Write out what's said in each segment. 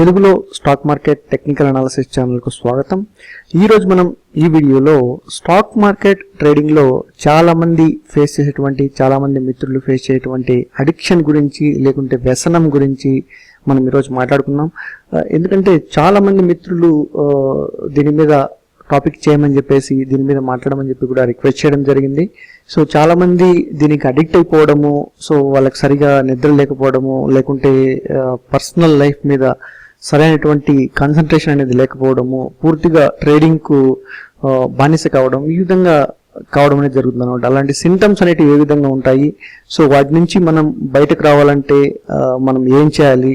తెలుగులో stock market technical analysis ఛానల్కు స్వాగతం. ఈరోజు మనం ఈ వీడియోలో స్టాక్ మార్కెట్ ట్రేడింగ్లో చాలామంది ఫేస్ చేసేటువంటి చాలామంది మిత్రులు ఫేస్ చేసేటువంటి అడిక్షన్ గురించి లేకుంటే వ్యసనం గురించి మనం ఈరోజు మాట్లాడుకున్నాం ఎందుకంటే చాలామంది మిత్రులు దీని మీద టాపిక్ చేయమని చెప్పేసి దీని మీద మాట్లాడమని చెప్పి కూడా రిక్వెస్ట్ చేయడం జరిగింది. సో చాలామంది దీనికి అడిక్ట్ అయిపోవడము సో వాళ్ళకి సరిగా నిద్ర లేకపోవడము లేకుంటే పర్సనల్ లైఫ్ మీద సరైనటువంటి కాన్సన్ట్రేషన్ అనేది లేకపోవడము పూర్తిగా ట్రేడింగ్కు బానిస కావడం ఈ విధంగా కావడం అనేది జరుగుతుంది అనమాట అలాంటి సింటమ్స్ అనేటివి ఏ విధంగా ఉంటాయి? సో వాటి నుంచి మనం బయటకు రావాలంటే మనం ఏం చేయాలి?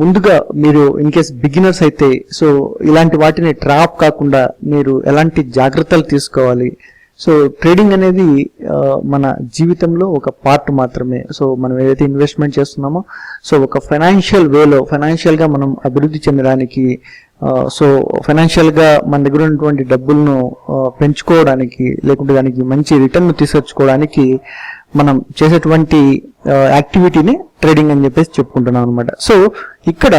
ముందుగా మీరు ఇన్ కేస్ బిగినర్స్ అయితే సో ఇలాంటి వాటిని ట్రాప్ కాకుండా మీరు ఎలాంటి జాగ్రత్తలు తీసుకోవాలి? సో ట్రేడింగ్ అనేది మన జీవితంలో ఒక పార్ట్ మాత్రమే. సో మనం ఏదైతే ఇన్వెస్ట్మెంట్ చేస్తున్నామో సో ఒక ఫైనాన్షియల్ వేలో ఫైనాన్షియల్గా మనం అభివృద్ధి చెందడానికి సో ఫైనాన్షియల్గా మన దగ్గర ఉన్నటువంటి డబ్బులను పెంచుకోవడానికి లేకుంటే దానికి మంచి రిటర్న్ తీసుకొచ్చుకోవడానికి మనం చేసేటువంటి యాక్టివిటీని ట్రేడింగ్ అని చెప్పేసి చెప్పుకుంటున్నాం అనమాట సో ఇక్కడ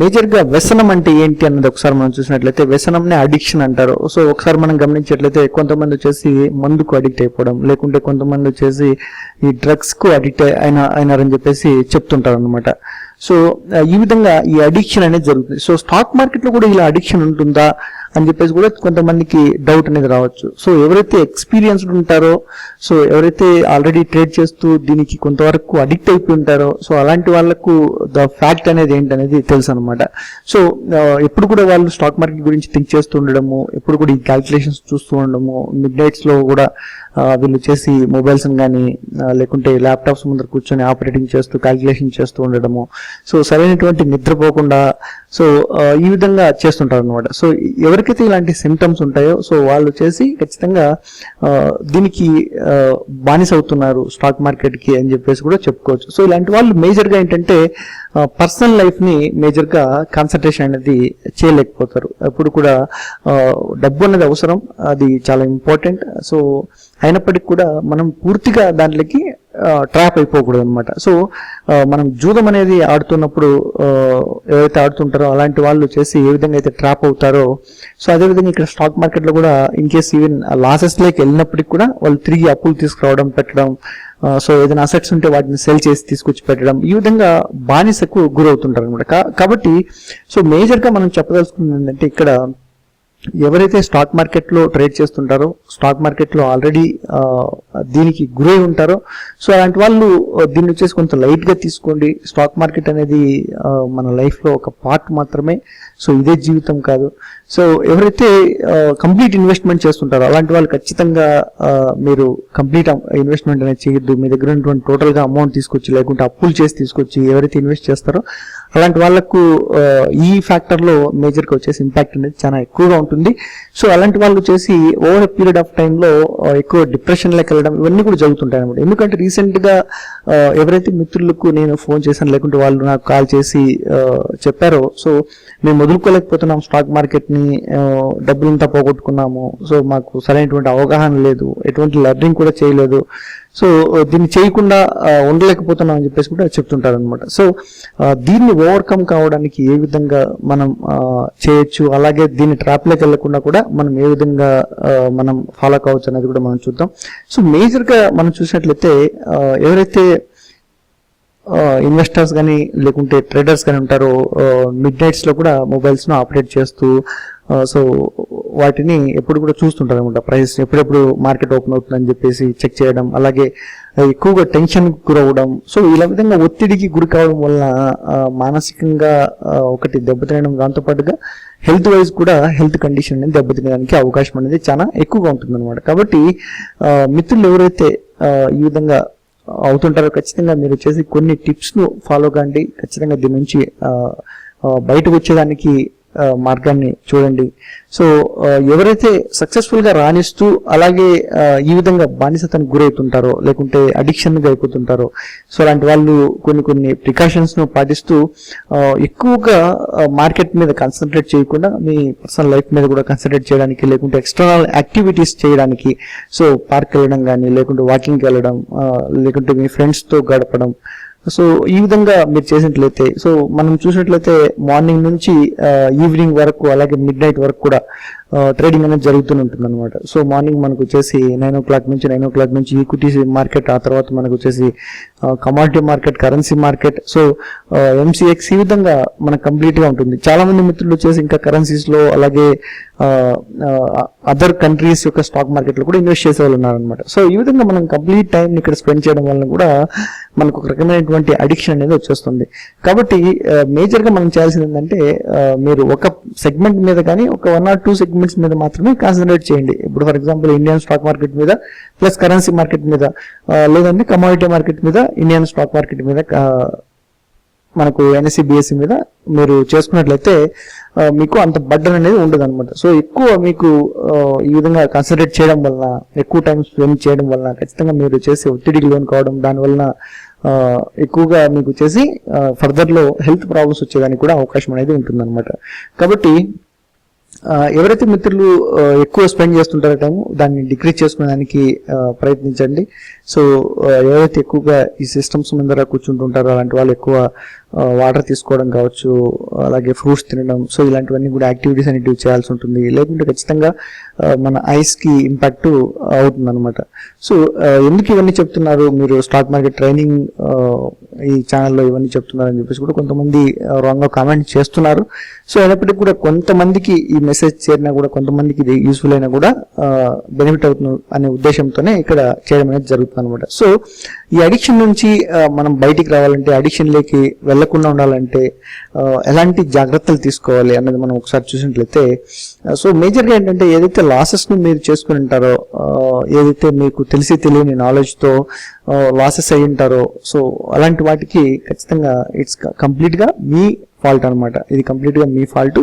మేజర్గా వ్యసనం అంటే ఏంటి అన్నది ఒకసారి మనం చూసినట్లయితే వ్యసనంనే అడిక్షన్ అంటారు. సో ఒకసారి మనం గమనించినట్లయితే కొంతమంది వచ్చేసి మందుకు అడిక్ట్ అయిపోవడం లేకుంటే కొంతమంది వచ్చేసి ఈ డ్రగ్స్కు అడిక్ట్ అయిన అయినారని చెప్పేసి చెప్తుంటారు అనమాట సో ఈ విధంగా ఈ అడిక్షన్ అనేది జరుగుతుంది. సో స్టాక్ మార్కెట్లో కూడా ఇలా అడిక్షన్ ఉంటుందా? అని చెప్పేసి కూడా కొంతమందికి డౌట్ అనేది రావచ్చు. సో ఎవరైతే ఎక్స్పీరియన్స్డ్ ఉంటారో సో ఎవరైతే ఆల్రెడీ ట్రేడ్ చేస్తూ దీనికి కొంతవరకు అడిక్ట్ అయిపోయి ఉంటారో సో అలాంటి వాళ్ళకు ద ఫ్యాక్ట్ అనేది ఏంటనేది తెలుసు అనమాట సో uh, ఎప్పుడు కూడా వాళ్ళు స్టాక్ మార్కెట్ గురించి థింక్ చేస్తూ ఉండడము ఎప్పుడు కూడా ఈ క్యాల్కులేషన్స్ చూస్తూ ఉండడము మిడ్ నైట్స్లో కూడా uh, వీళ్ళు చేసి మొబైల్స్ కానీ uh, లేకుంటే ల్యాప్టాప్స్ ముందర కూర్చొని ఆపరేటింగ్ చేస్తూ క్యాల్కులేషన్ చేస్తూ ఉండడము సో సరైనటువంటి నిద్రపోకుండా సో ఈ విధంగా చేస్తుంటారు అనమాట సో ఎవరికైతే ఇలాంటి సిమ్టమ్స్ ఉంటాయో సో వాళ్ళు చేసి ఖచ్చితంగా దీనికి బానిస అవుతున్నారు స్టాక్ మార్కెట్కి అని చెప్పేసి కూడా చెప్పుకోవచ్చు. సో ఇలాంటి వాళ్ళు మేజర్గా ఏంటంటే పర్సనల్ లైఫ్ని మేజర్గా కాన్సన్ట్రేషన్ అనేది చేయలేకపోతారు. అప్పుడు కూడా డబ్బు అనేది అవసరం అది చాలా ఇంపార్టెంట్ సో అయినప్పటికీ కూడా మనం పూర్తిగా దాంట్లోకి ట్రాప్ అయిపోకూడదు అనమాట సో మనం జూదం అనేది ఆడుతున్నప్పుడు ఆ, ఎవరైతే ఆడుతుంటారో అలాంటి వాళ్ళు చేసి ఏ విధంగా అయితే ట్రాప్ అవుతారో సో అదేవిధంగా ఇక్కడ స్టాక్ మార్కెట్లో కూడా ఇన్ కేస్ ఈవెన్ లాసెస్లోకి వెళ్ళినప్పటికి కూడా వాళ్ళు తిరిగి అప్పులు తీసుకురావడం పెట్టడం సో ఏదైనా అసెట్స్ ఉంటే వాటిని సెల్ చేసి తీసుకొచ్చి పెట్టడం ఈ విధంగా బానిసకు గురవుతుంటారు అనమాట కాబట్టి సో మేజర్గా మనం చెప్పదలుచుకున్నది ఏంటంటే ఇక్కడ ఎవరైతే స్టాక్ మార్కెట్లో ట్రేడ్ చేస్తుంటారో స్టాక్ మార్కెట్లో ఆల్రెడీ దీనికి గురై ఉంటారో సో అలాంటి వాళ్ళు దీన్ని వచ్చేసి కొంత లైట్గా తీసుకోండి. స్టాక్ మార్కెట్ అనేది మన లైఫ్లో ఒక పార్ట్ మాత్రమే. సో ఇదే జీవితం కాదు. సో ఎవరైతే కంప్లీట్ ఇన్వెస్ట్మెంట్ చేస్తుంటారో అలాంటి వాళ్ళు ఖచ్చితంగా మీరు కంప్లీట్ ఇన్వెస్ట్మెంట్ అనేది చేయొద్దు. మీ దగ్గర ఉన్నటువంటి టోటల్గా అమౌంట్ తీసుకొచ్చి లేకుంటే అప్పులు చేసి తీసుకొచ్చి ఎవరైతే ఇన్వెస్ట్ చేస్తారో అలాంటి వాళ్ళకు ఈ ఫ్యాక్టర్లో మేజర్గా వచ్చేసి ఇంపాక్ట్ అనేది చాలా ఎక్కువగా ఉంటుంది. సో అలాంటి వాళ్ళు వచ్చేసి ఓవర్ పీరియడ్ ఆఫ్ టైంలో ఎక్కువ డిప్రెషన్లోకి వెళ్ళడం ఇవన్నీ కూడా జరుగుతుంటాయి అనమాట ఎందుకంటే రీసెంట్గా ఎవరైతే మిత్రులకు నేను ఫోన్ చేశాను లేకుంటే వాళ్ళు నాకు కాల్ చేసి చెప్పారో సో మేము వదులుకోలేకపోతున్నాం స్టాక్ మార్కెట్ని డబ్బులంతా పోగొట్టుకున్నాము. సో మాకు సరైనటువంటి అవగాహన లేదు. ఎటువంటి లెర్నింగ్ కూడా చేయలేదు. సో దీన్ని చేయకుండా ఉండలేకపోతున్నాం అని చెప్పేసి కూడా చెప్తుంటారు అనమాట సో దీన్ని ఓవర్కమ్ కావడానికి ఏ విధంగా మనం చేయొచ్చు? అలాగే దీన్ని ట్రాప్లోకి వెళ్ళకుండా కూడా మనం ఏ విధంగా మనం ఫాలో కావచ్చు అనేది కూడా మనం చూద్దాం. సో మేజర్గా మనం చూసినట్లయితే ఎవరైతే ఇన్వెస్టర్స్ కానీ లేకుంటే ట్రేడర్స్ కానీ ఉంటారో మిడ్ నైట్స్లో కూడా మొబైల్స్ను ఆపరేట్ చేస్తూ Uh, సో వాటిని ఎప్పుడు కూడా చూస్తుంటారు అనమాట ప్రైస్ ఎప్పుడెప్పుడు మార్కెట్ ఓపెన్ అవుతుందని చెప్పేసి చెక్ చేయడం అలాగే uh, ఎక్కువగా టెన్షన్ గురవడం సో ఇలా విధంగా ఒత్తిడికి గురి కావడం వల్ల uh, మానసికంగా ఒకటి దెబ్బతినడం దాంతో పాటుగా హెల్త్ వైజ్ కూడా హెల్త్ కండిషన్ అనేది దెబ్బతినడానికి అవకాశం అనేది చాలా ఎక్కువగా ఉంటుందన్నమాట. కాబట్టి మిత్రులు ఎవరైతే ఈ విధంగా అవుతుంటారో ఖచ్చితంగా మీరు వచ్చేసి కొన్ని టిప్స్ను ఫాలో కండి. ఖచ్చితంగా దీని నుంచి బయటకు వచ్చేదానికి మార్గాన్ని చూడండి. సో ఎవరైతే సక్సెస్ఫుల్గా రాణిస్తూ అలాగే ఈ విధంగా బానిసతను గురవుతుంటారో లేకుంటే అడిక్షన్ అయిపోతుంటారో సో అలాంటి వాళ్ళు కొన్ని కొన్ని ప్రికాషన్స్ను పాటిస్తూ ఎక్కువగా మార్కెట్ మీద కాన్సన్ట్రేట్ చేయకుండా మీ పర్సనల్ లైఫ్ మీద కూడా కాన్సన్ట్రేట్ చేయడానికి లేకుంటే ఎక్స్టర్నల్ యాక్టివిటీస్ చేయడానికి సో పార్క్ వెళ్ళడం కానీ లేకుంటే వాకింగ్కి వెళ్ళడం లేకుంటే మీ ఫ్రెండ్స్తో గడపడం సో ఈ విధంగా మీరు చేసినట్లయితే సో మనం చూసినట్లయితే మార్నింగ్ నుంచి ఈవినింగ్ వరకు అలాగే మిడ్ నైట్ వరకు కూడా ట్రేడింగ్ అనేది జరుగుతూనే ఉంటుంది అనమాట సో మార్నింగ్ మనకు వచ్చేసి నైన్ ఓ క్లాక్ నుంచి నైన్ ఓ క్లాక్ నుంచి ఈక్విటీస్ మార్కెట్ ఆ తర్వాత మనకు వచ్చేసి commodity market currency market so MCX ఈ విధంగా మనకు కంప్లీట్గా ఉంటుంది. చాలామంది మిత్రులు వచ్చేసి ఇంకా కరెన్సీస్లో అలాగే అదర్ కంట్రీస్ యొక్క స్టాక్ మార్కెట్లో కూడా ఇన్వెస్ట్ చేసే వాళ్ళు ఉన్నారనమాట సో ఈ విధంగా మనం కంప్లీట్ టైం ఇక్కడ స్పెండ్ చేయడం వలన కూడా మనకు ఒక రకమైనటువంటి అడిక్షన్ అనేది వచ్చేస్తుంది. కాబట్టి మేజర్గా మనం చేయాల్సింది ఏంటంటే మీరు ఒక సెగ్మెంట్ మీద కానీ ఒక one or two segment segments మీద మాత్రమే కాన్సన్ట్రేట్ చేయండి. ఇప్పుడు for example Indian stock market మీద ప్లస్ కరెన్సీ మార్కెట్ మీద లేదంటే కమోడిటీ మార్కెట్ మీద ఇండియన్ స్టాక్ మార్కెట్ మీద మనకు ఎన్ఎస్సి బిఎస్సి మీద మీరు చేసుకున్నట్లయితే మీకు అంత బడ్డన్ అనేది ఉండదు అనమాట సో ఎక్కువ మీకు ఈ విధంగా కాన్సన్ట్రేట్ చేయడం వలన ఎక్కువ టైం స్పెండ్ చేయడం వలన ఖచ్చితంగా మీరు చేసే ఒత్తిడికి లోన్ కావడం దానివల్ల ఎక్కువగా మీకు చేసి ఫర్దర్లో హెల్త్ ప్రాబ్లమ్స్ వచ్చేదానికి కూడా అవకాశం అనేది ఉంటుందన్నమాట. కాబట్టి ఎవరైతే మిత్రులు ఎక్కువ స్పెండ్ చేస్తుంటారో టైం దాన్ని డిక్రీజ్ చేసుకోవడానికి ప్రయత్నించండి. సో ఎవరైతే ఎక్కువగా ఈ సిస్టమ్స్ ముందర కూర్చుంటుంటారో అలాంటి వాళ్ళు ఎక్కువ వాటర్ తీసుకోవడం కావచ్చు అలాగే ఫ్రూట్స్ తినడం సో ఇలాంటివన్నీ కూడా యాక్టివిటీస్ అనేటివి చేయాల్సి ఉంటుంది. లేకుంటే ఖచ్చితంగా మన ఐస్కి ఇంపాక్ట్ అవుతుంది అనమాట సో ఎందుకు ఇవన్నీ చెప్తున్నారు? మీరు స్టాక్ మార్కెట్ ట్రైనింగ్ ఈ ఛానల్లో ఇవన్నీ చెప్తున్నారు అని చెప్పేసి కూడా కొంతమంది రాంగ్ కామెంట్ చేస్తున్నారు. సో అయినప్పటికీ కూడా కొంతమందికి ఈ మెసేజ్ చేరినా కూడా కొంతమందికి ఇది యూస్ఫుల్ అయినా కూడా బెనిఫిట్ అవుతుంది అనే ఉద్దేశంతోనే ఇక్కడ చేయడం అనేది జరుగుతుంది అనమాట సో ఈ అడిక్షన్ నుంచి మనం బయటికి రావాలంటే అడిక్షన్ లేకి వెళ్ళకుండా ఉండాలంటే ఎలాంటి జాగ్రత్తలు తీసుకోవాలి అన్నది మనం ఒకసారి చూసినట్లయితే సో మేజర్గా ఏంటంటే ఏదైతే లాసెస్ని మీరు చేసుకుని ఉంటారో ఏదైతే మీకు తెలిసి తెలియని నాలెడ్జ్తో లాసెస్ అయి ఉంటారో సో అలాంటి వాటికి ఖచ్చితంగా ఇట్స్ కంప్లీట్గా మీ ఫాల్ట్ అనమాట ఇది కంప్లీట్గా మీ ఫాల్ట్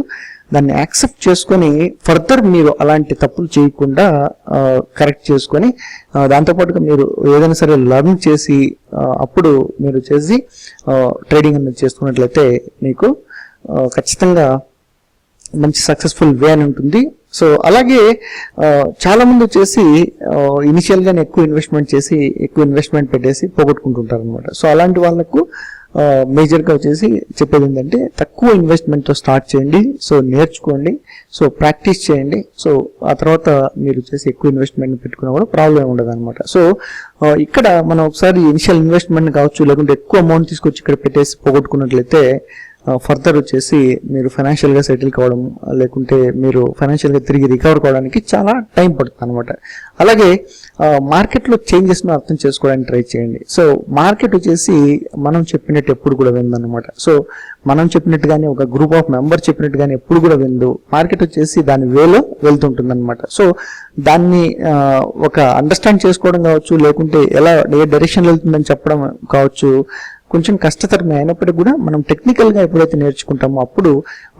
దాన్ని యాక్సెప్ట్ చేసుకొని ఫర్దర్ మీరు అలాంటి తప్పులు చేయకుండా కరెక్ట్ చేసుకొని దాంతోపాటుగా మీరు ఏదైనా సరే లర్న్ చేసి అప్పుడు మీరు చేసి ట్రేడింగ్ అనేది చేసుకున్నట్లయితే మీకు ఖచ్చితంగా మంచి సక్సెస్ఫుల్ వే అని ఉంటుంది. సో అలాగే చాలామంది వచ్చేసి ఇనిషియల్గానే ఎక్కువ ఇన్వెస్ట్మెంట్ చేసి ఎక్కువ ఇన్వెస్ట్మెంట్ పెట్టేసి పోగొట్టుకుంటుంటారు అనమాట సో అలాంటి వాళ్ళకు మేజర్గా వచ్చేసి చెప్పేది ఏంటంటే తక్కువ ఇన్వెస్ట్మెంట్తో స్టార్ట్ చేయండి సో నేర్చుకోండి సో ప్రాక్టీస్ చేయండి సో ఆ తర్వాత మీరు వచ్చేసి ఎక్కువ ఇన్వెస్ట్మెంట్ పెట్టుకున్నా కూడా ప్రాబ్లం ఉండదు అనమాట సో ఇక్కడ మనం ఒకసారి ఇనిషియల్ ఇన్వెస్ట్మెంట్ కావచ్చు లేకుంటే ఎక్కువ అమౌంట్ తీసుకొచ్చి ఇక్కడ పెట్టేసి పోగొట్టుకున్నట్లయితే ఫర్దర్ వచ్చేసి మీరు ఫైనాన్షియల్గా సెటిల్ కావడం లేకుంటే మీరు ఫైనాన్షియల్గా తిరిగి రికవర్ కావడానికి చాలా టైం పడుతుంది అనమాట అలాగే మార్కెట్లో చేంజెస్ను అర్థం చేసుకోవడానికి ట్రై చేయండి. సో మార్కెట్ వచ్చేసి మనం చెప్పినట్టు ఎప్పుడు కూడా విందనమాట సో మనం చెప్పినట్టుగానే ఒక గ్రూప్ ఆఫ్ మెంబర్ చెప్పినట్టుగానే ఎప్పుడు కూడా విందు మార్కెట్ వచ్చేసి దాని వేలో వెళ్తుంటుంది అనమాట సో దాన్ని ఒక అండర్స్టాండ్ చేసుకోవడం కావచ్చు లేకుంటే ఎలా ఏ డైరెక్షన్ వెళ్తుందని చెప్పడం కావచ్చు కొంచెం కష్టతరమే అయినప్పటికీ కూడా మనం టెక్నికల్గా ఎప్పుడైతే నేర్చుకుంటామో అప్పుడు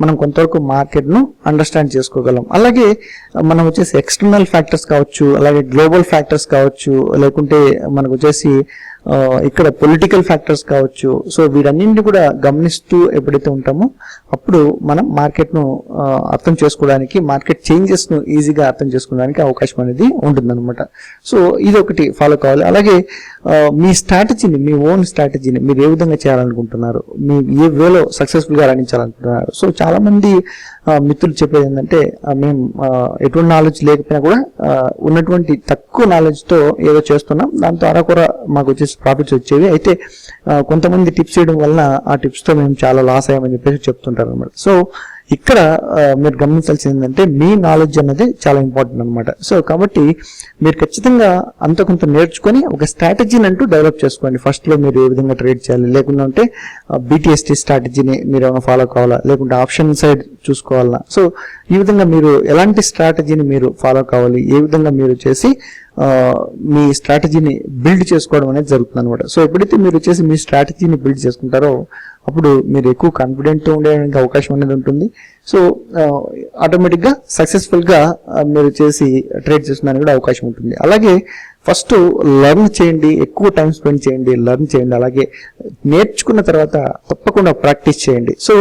మనం కొంతవరకు మార్కెట్ను అండర్స్టాండ్ చేసుకోగలం. అలాగే మనం వచ్చేసి ఎక్స్టర్నల్ ఫ్యాక్టర్స్ కావచ్చు అలాగే గ్లోబల్ ఫ్యాక్టర్స్ కావచ్చు లేకుంటే మనకు వచ్చేసి ఇక్కడ పొలిటికల్ ఫ్యాక్టర్స్ కావచ్చు. సో వీటన్నింటిని కూడా గమనిస్తూ ఎప్పుడైతే ఉంటామో అప్పుడు మనం మార్కెట్ను అర్థం చేసుకోవడానికి మార్కెట్ చేంజెస్ను ఈజీగా అర్థం చేసుకోవడానికి అవకాశం అనేది ఉంటుందన్నమాట. సో ఇది ఒకటి ఫాలో కావాలి. అలాగే మీ స్ట్రాటజీని మీ ఓన్ స్ట్రాటజీని మీరు ఏ విధంగా చేయాలనుకుంటున్నారు? మీ ఏ వేలో సక్సెస్ఫుల్గా రాణించాలనుకుంటున్నారు? సో చాలామంది మిత్రులు చెప్పేది ఏంటంటే మేము ఎటువంటి నాలెడ్జ్ లేకపోయినా కూడా ఉన్నటువంటి తక్కువ నాలెడ్జ్తో ఏదో చేస్తున్నాం. దాంతో అరకొర మాకు వచ్చేసి ప్రాఫిట్స్ వచ్చేవి. అయితే కొంతమంది టిప్స్ చేయడం వలన ఆ టిప్స్తో మేము చాలా లాస్ అయ్యామని చెప్పేసి చెప్తుంటారు అనమాట సో ఇక్కడ మీరు గమనించాల్సింది ఏంటంటే మీ నాలెడ్జ్ అన్నది చాలా ఇంపార్టెంట్ అనమాట సో కాబట్టి మీరు ఖచ్చితంగా అంత కొంత నేర్చుకొని ఒక స్ట్రాటజీని అంటూ డెవలప్ చేసుకోండి. ఫస్ట్లో మీరు ఏ విధంగా ట్రేడ్ చేయాలి? లేకుండా ఉంటే బీటీఎస్టీ స్ట్రాటజీని మీరు ఏమైనా ఫాలో కావాలా? లేకుంటే ఆప్షన్ సైడ్ చూసుకోవాలా? సో ఈ విధంగా మీరు ఎలాంటి స్ట్రాటజీని మీరు ఫాలో కావాలి? ఏ విధంగా మీరు చేసి మీ స్ట్రాటజీని బిల్డ్ చేసుకోవడం అనేది జరుగుతుంది అనమాట సో ఎప్పుడైతే మీరు వచ్చేసి మీ స్ట్రాటజీని బిల్డ్ చేసుకుంటారో అప్పుడు మీరు ఎక్కువ కాన్ఫిడెంట్ ఉండడానికి అవకాశం అనేది ఉంటుంది. సో ఆటోమేటిక్గా సక్సెస్ఫుల్గా మీరు చేసి ట్రేడ్ చేసుకోవడానికి కూడా అవకాశం ఉంటుంది. అలాగే ఫస్ట్ లర్న్ చేయండి ఎక్కువ టైం స్పెండ్ చేయండి లర్న్ చేయండి అలాగే నేర్చుకున్న తర్వాత తప్పకుండా ప్రాక్టీస్ చేయండి. సో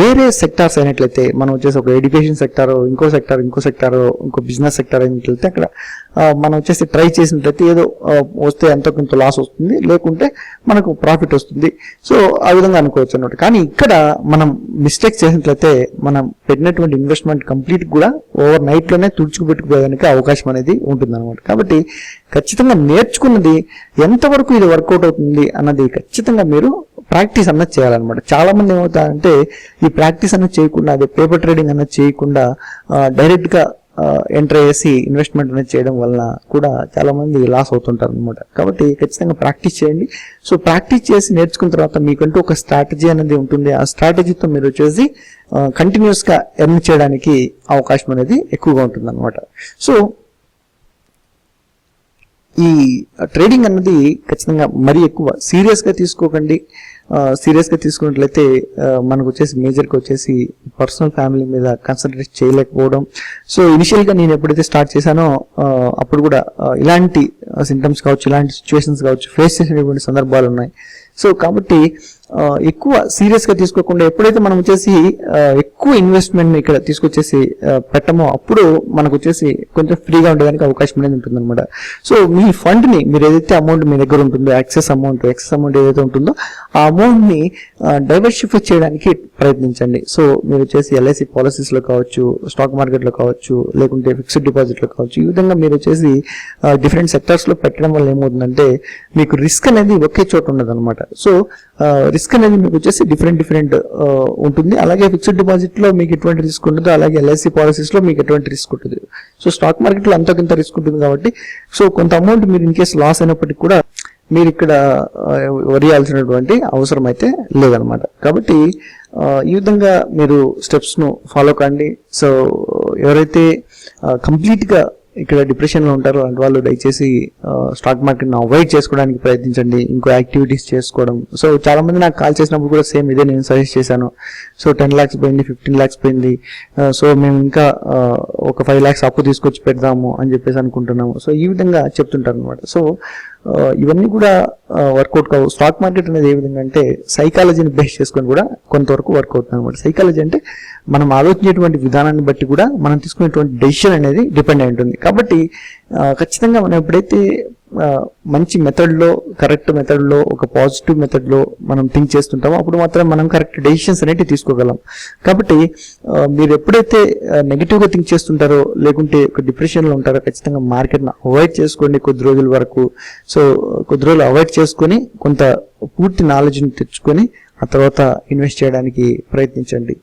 వేరే సెక్టార్స్ అయినట్లయితే మనం వచ్చేసి ఒక ఎడ్యుకేషన్ సెక్టార్ ఇంకో సెక్టార్ ఇంకో సెక్టార్ ఇంకో బిజినెస్ సెక్టార్ అయినట్లయితే అక్కడ మనం వచ్చేసి ట్రై చేసినట్లయితే ఏదో వస్తే ఎంతో కొంత లాస్ వస్తుంది లేకుంటే మనకు ప్రాఫిట్ వస్తుంది. సో ఆ విధంగా అనుకోవచ్చు అన్నమాట. కానీ ఇక్కడ మనం మిస్టేక్ చేసినట్లయితే మనం పెట్టినటువంటి ఇన్వెస్ట్మెంట్ కంప్లీట్ కూడా ఓవర్ నైట్లోనే లోనే అవకాశం అనేది ఉంటుంది అనమాట కాబట్టి ఖచ్చితంగా నేర్చుకున్నది ఎంతవరకు ఇది వర్కౌట్ అవుతుంది అన్నది ఖచ్చితంగా మీరు ప్రాక్టీస్ అన్నది చేయాలన్నమాట. చాలామంది ఏమవుతారంటే ఈ ప్రాక్టీస్ అన్నది చేయకుండా అదే పేపర్ ట్రేడింగ్ అన్నది చేయకుండా డైరెక్ట్గా ఎంటర్ చేసి ఇన్వెస్ట్మెంట్ అనేది చేయడం వలన కూడా చాలామంది లాస్ అవుతుంటారు అనమాట కాబట్టి ఖచ్చితంగా ప్రాక్టీస్ చేయండి. సో ప్రాక్టీస్ చేసి నేర్చుకున్న తర్వాత మీకంటూ ఒక స్ట్రాటజీ అనేది ఉంటుంది. ఆ స్ట్రాటజీతో మీరు వచ్చేసి కంటిన్యూస్గా ఎర్న్ చేయడానికి అవకాశం అనేది ఎక్కువగా ఉంటుంది అనమాట సో ఈ ట్రేడింగ్ అన్నది ఖచ్చితంగా మరీ ఎక్కువ. సీరియస్గా తీసుకోకండి. సీరియస్గా తీసుకున్నట్లయితే మనకు వచ్చేసి మేజర్కి వచ్చేసి పర్సనల్ ఫ్యామిలీ మీద కాన్సన్ట్రేట్ చేయలేకపోవడం. సో ఇనిషియల్గా నేను ఎప్పుడైతే స్టార్ట్ చేశానో అప్పుడు కూడా ఇలాంటి సింటమ్స్ కావచ్చు ఇలాంటి సిచ్యువేషన్స్ కావచ్చు ఫేస్ చేసినటువంటి సందర్భాలు ఉన్నాయి. సో కాబట్టి ఎక్కువ సీరియస్గా తీసుకోకుండా ఎప్పుడైతే మనం వచ్చేసి ఎక్కువ ఇన్వెస్ట్మెంట్ ఇక్కడ తీసుకొచ్చేసి పెట్టమో అప్పుడు మనకు వచ్చేసి కొంచెం ఫ్రీగా ఉండడానికి అవకాశం అనేది ఉంటుంది అనమాట సో మీ ఫండ్ని మీరు ఏదైతే అమౌంట్ మీ దగ్గర ఉంటుందో యాక్సెస్ అమౌంట్ ఎక్సెస్ అమౌంట్ ఏదైతే ఉంటుందో ఆ అమౌంట్ని డైవర్సిఫై చేయడానికి ప్రయత్నించండి. సో మీరు వచ్చేసి ఎల్ఐసి పాలసీస్లో కావచ్చు స్టాక్ మార్కెట్లో కావచ్చు లేకుంటే ఫిక్స్డ్ డిపాజిట్లో కావచ్చు ఈ విధంగా మీరు వచ్చేసి డిఫరెంట్ సెక్టర్స్లో పెట్టడం వల్ల ఏమవుతుందంటే మీకు రిస్క్ అనేది ఒకే చోట ఉండదు అనమాట సో రిస్క్ అనేది మీకు వచ్చేసి డిఫరెంట్ డిఫరెంట్ uh, ఉంటుంది. అలాగే ఫిక్స్డ్ డిపాజిట్లో మీకు ఎటువంటి రిస్క్ ఉండదు అలాగే ఎల్ఐసి పాలసీస్లో మీకు ఎటువంటి రిస్క్ ఉంటుంది. సో స్టాక్ మార్కెట్లో అంతకింత రిస్క్ ఉంటుంది కాబట్టి సో కొంత అమౌంట్ మీరు ఇన్ కేసు లాస్ అయినప్పటికీ కూడా మీరు ఇక్కడ uh, వరియాల్సినటువంటి అవసరం అయితే లేదనమాట. కాబట్టి uh, ఈ విధంగా మీరు స్టెప్స్ను ఫాలో కండి. సో ఎవరైతే కంప్లీట్గా ఇక్కడ డిప్రెషన్లో ఉంటారు. అలాంటి వాళ్ళు దయచేసి స్టాక్ మార్కెట్ని అవాయిడ్ చేసుకోవడానికి ప్రయత్నించండి. ఇంకో యాక్టివిటీస్ చేసుకోవడం. సో చాలా మంది నాకు కాల్ చేసినప్పుడు కూడా సేమ్ ఇదే నేను సజెస్ట్ చేశాను. సో టెన్ లాక్స్ పోయింది ఫిఫ్టీన్ ల్యాక్స్ పోయింది. సో మేము ఇంకా ఒక ఫైవ్ లాక్స్ అప్పు తీసుకొచ్చి పెడదాము అని చెప్పేసి అనుకుంటున్నాము. సో ఈ విధంగా చెప్తుంటారు అనమాట సో ఇవన్నీ కూడా వర్కౌట్ కావు. స్టాక్ మార్కెట్ అనేది ఏ విధంగా అంటే సైకాలజీని బేస్ చేసుకొని కూడా కొంతవరకు వర్క్ అనమాట. సైకాలజీ అంటే మనం ఆలోచించేటువంటి విధానాన్ని బట్టి కూడా మనం తీసుకునేటువంటి డెసిషన్ అనేది డిపెండ్ అయి ఉంటుంది. కాబట్టి ఖచ్చితంగా మనం ఎప్పుడైతే మంచి మెథడ్లో కరెక్ట్ మెథడ్లో ఒక పాజిటివ్ మెథడ్లో మనం థింక్ చేస్తుంటామో అప్పుడు మాత్రం మనం కరెక్ట్ డెసిషన్స్ అనేవి తీసుకోగలం. కాబట్టి మీరు ఎప్పుడైతే నెగిటివ్గా థింక్ చేస్తుంటారో లేకుంటే ఒక డిప్రెషన్లో ఉంటారో ఖచ్చితంగా మార్కెట్ను అవాయిడ్ చేసుకోండి కొద్ది రోజుల వరకు. సో కొద్ది రోజులు అవాయిడ్ చేసుకొని కొంత పూర్తి నాలెడ్జ్ని తెచ్చుకొని ఆ తర్వాత ఇన్వెస్ట్ చేయడానికి ప్రయత్నించండి.